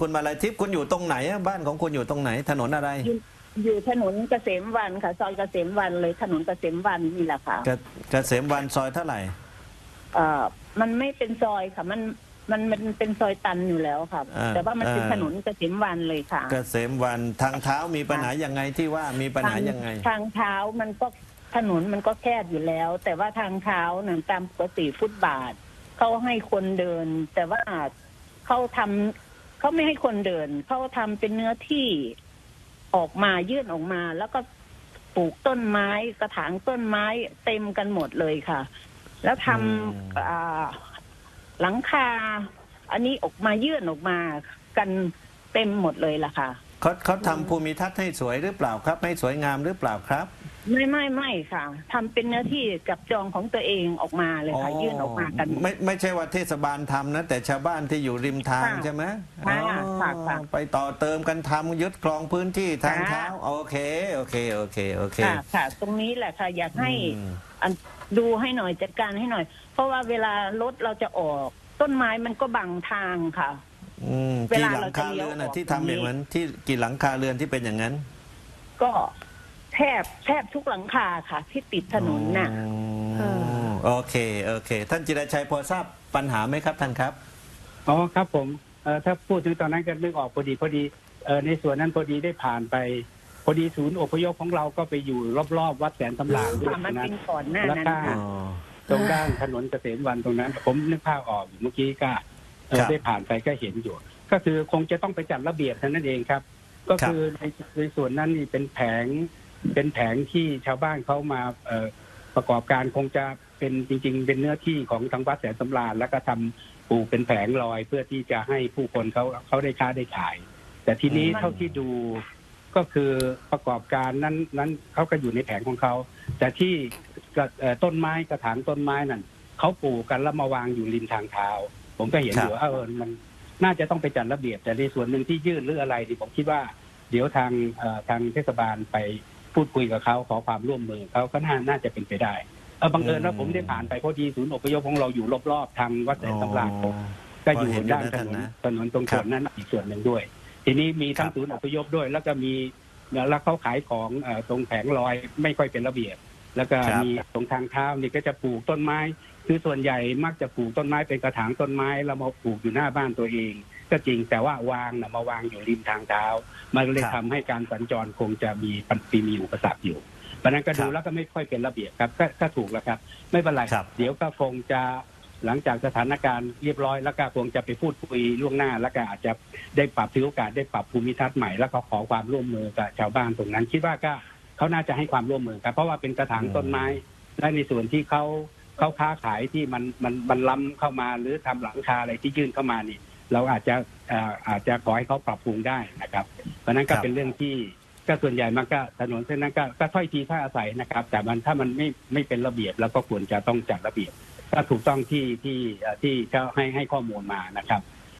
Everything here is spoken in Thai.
คุณมาลายทิพย์คุณอยู่ตรงไหนอะบ้านของคุณอยู่ตรงไหน ถนนอะไรอยู่อยู่ถนนเกษมวันค่ะ ซอยเกษมวันเลยถนนเกษมวันนี่แหละค่ะเกเกษมวันซอยเท่าไหร่เอ่อมันไม่เป็นซอยค่ะ มันมันมันเป็นซอยตันอยู่แล้วค่ะ อ่าแต่ว่ามันเป็นอ่าถนนเกษมวันเลยค่ะ เกษมวันทางเท้ามีปัญหายังไงที่ว่ามีปัญหายังไง ทางเท้ามันก็ถนนมันก็แคบอยู่แล้ว แต่ว่าทางเท้าเนี่ยตามปกติฟุตบาทเขาให้คนเดิน แต่ว่าเขาทำ เขาไม่ให้คนเดิน เขาทำเป็นเนื้อที่ออกมายื่นออกมา แล้วก็ปลูกต้นไม้กระถางต้นไม้เต็มกันหมดเลยค่ะ แล้วทำอืมอ่าหลังคา อันนี้ออกมายื่นออกมากันเต็มหมดเลยล่ะค่ะ เขาเขาทำภูมิทัศน์ให้สวยหรือเปล่าครับ ให้สวยงามหรือเปล่าครับ ไม่ไม่ไม่ค่ะทำเป็นเนื้อที่จับจองของตัวเองออกมาเลยค่ะยื่นออกมากันไม่ไม่ใช่ว่าเทศบาลทำนะ แต่ชาวบ้านที่อยู่ริมทางค่ะใช่ไหมค่ะอ๋อค่ะค่ะไปต่อเติมกันทำยึดครองพื้นที่ทางค่ะ เท้าโอเคโอเคโอเคโอเค ค่ะค่ะ ตรงนี้แหละค่ะอยากให้อืม อันดูให้หน่อยจัดการให้หน่อย เพราะว่าเวลารถเราจะออก ต้นไม้มันก็บังทางค่ะ อืมเวกี่ลาหลัเรางจะคาเลี้เรืยวอนน่ะออกที่ทำอย่างนั้นที่กี่หลังคาเรือนที่เป็นอย่างนั้น ก็ แทบแทบทุกหลังคาค่ะ ที่ติดถนนน่ะ อ๋อโอเคโอเค ท่านจิรชัยพอทราบปัญหาไหมครับท่านครับ อ๋อครับผมเอ่อถ้าพูดถึงตอนนั้นก็นึกออกพอดีพอดีเอ่อในส่วนนั้นพอดีได้ผ่านไป พอดีศูนย์อพยพของเราก็ไปอยู่รอบๆ วัดแสนสำราญด้วยค่ะมันนะเป็นก่อนหน้าแล้วนั้นก็ค่ะ ตรงด้านถนนเกษมวันตรงนั้น ผมนึกภาพออกอยู่เมื่อกี้ก็เอ่อครับได้ผ่านไปก็เห็นอยู่ ก็คือคงจะต้องไปจัดระเบียบเท่านั้นเองครับ ก็คือในในส่วนนั้นนี่เป็นแผง เป็นแผงที่ชาวบ้านเขามาเอ่อประกอบการคงจะเป็นจริง ๆ เป็นเนื้อที่ของทางวัดแสนสำราญแล้วก็ทำปลูกเป็นแผงลอยเพื่อที่จะให้ผู้คนเขาเขาได้ค้าได้ขาย แต่ทีนี้อืมเท่าที่ดูก็คือประกอบการนั้นนั้นเขาก็อยู่ในแผงของเขา แต่ที่กระเอ่อต้นไม้กระถางต้นไม้นั่นเขาปลูกกันแล้วมาวางอยู่ริมทางเท้าผมก็เห็นครับอยู่ว่าเออมันน่าจะต้องไปจัดระเบียบ แต่ในส่วนหนึ่งที่ยื่นหรืออะไรที่ผมคิดว่า เดี๋ยวทางเอ่อทางเทศบาลไป พูดคุยกับเขาขอความร่วมมือเขาก็น่าน่าจะเป็นไปได้เออบังเอิญว่าผมได้ผ่านไปพอดีศูนย์อพยพของเราอยู่รอบๆทางวัดแสนสำราญอ๋อก็อยู่พอเห็นด้านอยู่นะถท่านนนนะถนนตรงครัส่บวนนั้นอีกส่วนหนึ่งด้วย ทีนี้มีทั้คงรับศูนย์อพยพด้วย แล้วก็มีแล้วเขาขายของเอ่อตรงแผงลอยไม่ค่อยเป็นระเบียบ แล้วก็ครับมีตรงทางเท้านี่ก็จะปลูกต้นไม้ คือส่วนใหญ่มักจะปลูกต้นไม้เป็นกระถางต้นไม้แล้วมาปลูกอยู่หน้าบ้านตัวเอง ก็จริงแต่ว่าวางนะมาวางอยู่ริมทางเท้า มันก็เลยครับ ทำให้การสัญจรคงจะมีปัญหามีอุปสรรคอยู่เพราะฉะนั้นก็ดูครับแล้วก็ไม่ค่อยเป็นระเบียบครับก็ก็ถูกแล้วครับ ไม่เป็นไรครับ เดี๋ยวก็คงจะหลังจากสถานการณ์เรียบร้อยแล้วก็คงจะไปพูดคุยล่วงหน้า แล้วก็อาจจะได้ปรับถือโอกาสได้ปรับภูมิทัศน์ใหม่แล้วก็ขอความร่วมมือกับชาวบ้านตรงนั้น คิดว่าก็เขาน่าจะให้ความร่วมมือครับ เพราะว่าเป็นกระถางต้นไม้ และในส่วนที่เขาเขาค้าขายที่มันมันมันล้ำเข้ามาหรือทำหลังคาอะไรที่ยื่นเข้ามานี่ เราอาจจะเอ่ออาจจะขอให้เขาปรับปรุงได้นะครับ เพราะฉะนั้นก็ครับเป็นเรื่องที่ก็ส่วนใหญ่มันก็ถนนเส้นนั้นก็ก็ถ้อยทีถ้อยอาศัยนะครับ แต่มันถ้ามันไม่ไม่เป็นระเบียบแล้วก็ควรจะต้องจัดระเบียบ ก็ถูกต้องที่ที่เอ่อที่เขาให้ให้ข้อมูลมานะครับ